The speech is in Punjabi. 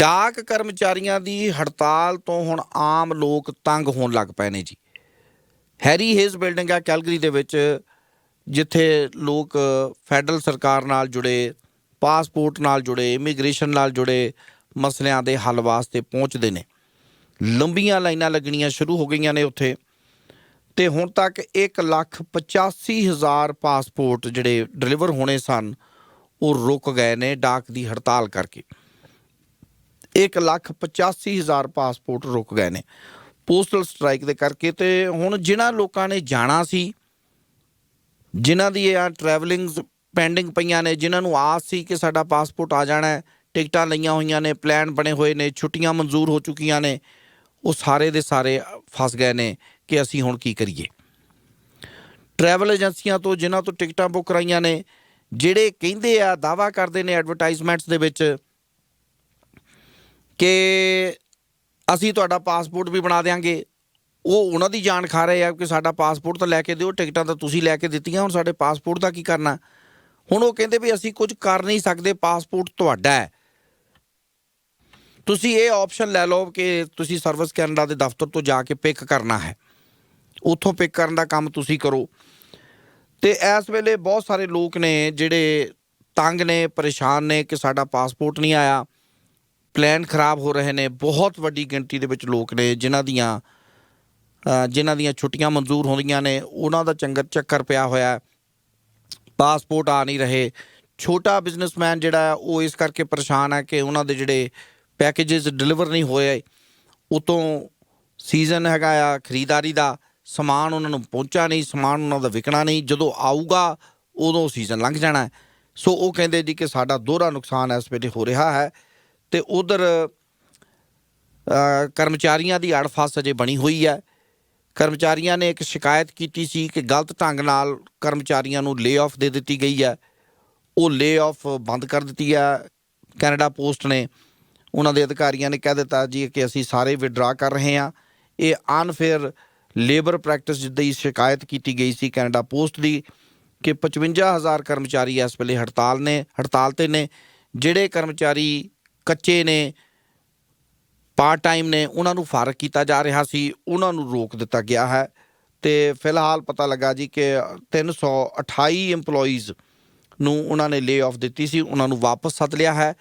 ਡਾਕ ਕਰਮਚਾਰੀਆਂ ਦੀ ਹੜਤਾਲ ਤੋਂ ਹੁਣ ਆਮ ਲੋਕ ਤੰਗ ਹੋਣ ਲੱਗ ਪਏ ਨੇ ਜੀ। ਹੈਰੀ ਹੇਜ਼ ਬਿਲਡਿੰਗ ਆ ਕੈਲਗਰੀ ਦੇ ਵਿੱਚ, ਜਿੱਥੇ ਲੋਕ ਫੈਡਰਲ ਸਰਕਾਰ ਨਾਲ ਜੁੜੇ, ਪਾਸਪੋਰਟ ਨਾਲ ਜੁੜੇ, ਇਮੀਗ੍ਰੇਸ਼ਨ ਨਾਲ ਜੁੜੇ ਮਸਲਿਆਂ ਦੇ ਹੱਲ ਵਾਸਤੇ ਪਹੁੰਚਦੇ ਨੇ। ਲੰਬੀਆਂ ਲਾਈਨਾਂ ਲੱਗਣੀਆਂ ਸ਼ੁਰੂ ਹੋ ਗਈਆਂ ਨੇ ਉੱਥੇ। ਤੇ ਹੁਣ ਤੱਕ 185000 ਪਾਸਪੋਰਟ ਜਿਹੜੇ ਡਿਲੀਵਰ ਹੋਣੇ ਸਨ, ਉਹ ਰੁਕ ਗਏ ਨੇ ਡਾਕ ਦੀ ਹੜਤਾਲ ਕਰਕੇ। 185000 ਪਾਸਪੋਰਟ ਰੁਕ ਗਏ ਨੇ। ਪੋਸਟਲ ਸਟ੍ਰਾਈਕ ਦੇ ਕਰਕੇ ਤੇ ਹੁਣ ਜਿਨ੍ਹਾਂ ਲੋਕਾਂ ਨੇ ਜਾਣਾ ਸੀ, ਜਿਨ੍ਹਾਂ ਦੀ ਇਹ ਟਰੈਵਲਿੰਗਸ ਪੈਂਡਿੰਗ ਪਈਆਂ ਨੇ, ਜਿਨ੍ਹਾਂ ਨੂੰ ਆਸ ਸੀ ਕਿ ਸਾਡਾ ਪਾਸਪੋਰਟ ਆ ਜਾਣਾ ਹੈ, ਟਿਕਟਾਂ ਲਈਆਂ ਹੋਈਆਂ ਨੇ ਪਲਾਨ ਬਣੇ ਹੋਏ ਨੇ, ਛੁੱਟੀਆਂ ਮਨਜ਼ੂਰ ਹੋ ਚੁੱਕੀਆਂ ਨੇ, ਉਹ ਸਾਰੇ ਦੇ ਸਾਰੇ ਫਸ ਗਏ ਨੇ ਕਿ ਅਸੀਂ ਹੁਣ ਕੀ ਕਰੀਏ। ਟਰੈਵਲ ਏਜੰਸੀਆਂ ਤੋਂ ਜਿਨ੍ਹਾਂ ਤੋਂ ਟਿਕਟਾਂ ਬੁੱਕ ਕਰਾਈਆਂ ਨੇ, ਜਿਹੜੇ ਕਹਿੰਦੇ ਆ ਦਾਵਾ ਕਰਦੇ ਨੇ ਐਡਵਰਟਾਈਜ਼ਮੈਂਟਸ ਦੇ ਵਿੱਚ ਕਿ ਅਸੀਂ ਤੁਹਾਡਾ ਪਾਸਪੋਰਟ ਵੀ ਬਣਾ ਦੇਾਂਗੇ ਉਹ ਉਹਨਾਂ ਦੀ ਜਾਨ ਖਾ ਰਹੇ ਆ ਕਿ ਸਾਡਾ ਪਾਸਪੋਰਟ ਤਾਂ ਲੈ ਕੇ ਦਿਓ, ਟਿਕਟਾਂ ਤਾਂ ਤੁਸੀਂ ਲੈ ਕੇ ਦਿੱਤੀਆਂ, ਹੁਣ ਸਾਡੇ ਪਾਸਪੋਰਟ ਦਾ ਕੀ ਕਰਨਾ? ਹੁਣ ਉਹ ਕਹਿੰਦੇ ਵੀ ਅਸੀਂ ਕੁਝ ਕਰ ਨਹੀਂ ਸਕਦੇ, ਪਾਸਪੋਰਟ ਤੁਹਾਡਾ ਹੈ। ਤੁਸੀਂ ਇਹ ਆਪਸ਼ਨ ਲੈ ਲਓ ਕਿ ਤੁਸੀਂ ਸਰਵਿਸ ਕੈਨੇਡਾ ਦੇ ਦਫ਼ਤਰ ਤੋਂ ਜਾ ਕੇ ਪਿਕ ਕਰਨਾ ਹੈ। ਉੱਥੋਂ ਪਿਕ ਕਰਨ ਦਾ ਕੰਮ ਤੁਸੀਂ ਕਰੋ। ਤੇ ਇਸ ਵੇਲੇ ਬਹੁਤ ਸਾਰੇ ਲੋਕ ਨੇ ਜਿਹੜੇ ਤੰਗ ਨੇ, ਪਰੇਸ਼ਾਨ ਨੇ ਕਿ ਸਾਡਾ ਪਾਸਪੋਰਟ ਨਹੀਂ ਆਇਆ। ਪਲਾਨ ਖਰਾਬ ਹੋ ਰਹੇ ਨੇ, ਬਹੁਤ ਵੱਡੀ ਗਿਣਤੀ ਦੇ ਵਿੱਚ ਲੋਕ ਨੇ, ਜਿਨ੍ਹਾਂ ਦੀਆਂ ਜਿਨ੍ਹਾਂ ਦੀਆਂ ਛੁੱਟੀਆਂ ਮਨਜ਼ੂਰ ਹੁੰਦੀਆਂ ਨੇ, ਉਹਨਾਂ ਦਾ ਚੰਗਰ ਚੱਕਰ ਪਿਆ ਹੋਇਆ ਪਾਸਪੋਰਟ ਆ ਨਹੀਂ ਰਹੇ। ਛੋਟਾ ਬਿਜ਼ਨਸਮੈਨ ਜਿਹੜਾ ਉਹ ਇਸ ਕਰਕੇ ਪਰੇਸ਼ਾਨ ਹੈ ਕਿ ਉਹਨਾਂ ਦੇ ਜਿਹੜੇ ਪੈਕੇजेस ਡਿਲੀਵਰ ਨਹੀਂ ਹੋਏ ਉਤੋਂ ਸੀਜ਼ਨ ਹੈਗਾ ਆ ਖਰੀਦਦਾਰੀ ਦਾ, ਸਮਾਨ ਉਹਨਾਂ ਨੂੰ ਪਹੁੰਚਾ ਨਹੀਂ, ਸਮਾਨ ਉਹਨਾਂ ਦਾ ਵਿਕਣਾ ਨਹੀਂ। ਜਦੋਂ ਆਊਗਾ, ਉਦੋਂ ਸੀਜ਼ਨ ਲੰਘ ਜਾਣਾ ਸੋ ਉਹ ਕਹਿੰਦੇ ਜੀ ਕਿ ਸਾਡਾ ਦੋਹਰਾ ਨੁਕਸਾਨ ਇਸ ਵੇਲੇ ਹੋ ਰਿਹਾ ਹੈ। ਤੇ ਉਧਰ ਕਰਮਚਾਰੀਆਂ ਦੀ ਅੜਫਸ ਅਜੇ ਬਣੀ ਹੋਈ ਹੈ। ਕਰਮਚਾਰੀਆਂ ਨੇ ਇੱਕ ਸ਼ਿਕਾਇਤ ਕੀਤੀ ਸੀ ਕਿ ਗਲਤ ਢੰਗ ਨਾਲ ਕਰਮਚਾਰੀਆਂ ਨੂੰ ਲੇ-ਆਫ ਦੇ ਦਿੱਤੀ ਗਈ ਹੈ। ਉਹ ਲੇ-ਆਫ ਬੰਦ ਕਰ ਦਿੱਤੀ ਹੈ। ਕੈਨੇਡਾ ਪੋਸਟ ਨੇ ਉਹਨਾਂ ਦੇ ਅਧਿਕਾਰੀਆਂ ਨੇ ਕਹਿ ਦਿੱਤਾ ਜੀ ਕਿ ਅਸੀਂ ਸਾਰੇ ਵਿਡਰਾ ਕਰ ਰਹੇ ਹਾਂ। ਇਹ ਅਨਫੇਅਰ ਲੇਬਰ ਪ੍ਰੈਕਟਿਸ ਦੀ ਸ਼ਿਕਾਇਤ ਕੀਤੀ ਗਈ ਸੀ ਕੈਨੇਡਾ ਪੋਸਟ ਦੀ ਕਿ 55000 ਕਰਮਚਾਰੀ ਇਸ ਵੇਲੇ ਹੜਤਾਲ ਨੇ, ਹੜਤਾਲ ਤੇ ਨੇ, ਜਿਹੜੇ ਕਰਮਚਾਰੀ ਕੱਚੇ ਨੇ ਪਾਰਟ ਟਾਈਮ ਨੇ, ਉਹਨਾਂ ਨੂੰ ਫ਼ਰਕ ਕੀਤਾ ਜਾ ਰਿਹਾ ਸੀ, ਉਹਨਾਂ ਨੂੰ ਰੋਕ ਦਿੱਤਾ ਗਿਆ ਹੈ। ਤੇ ਫਿਲਹਾਲ ਪਤਾ ਲੱਗਾ ਜੀ ਕਿ 328 EMPLOYEES ਨੂੰ ਉਹਨਾਂ ਨੇ ਲੇ ਆਫ ਦਿੱਤੀ ਸੀ, ਉਹਨਾਂ ਨੂੰ ਵਾਪਸ ਸੱਦ ਲਿਆ ਹੈ।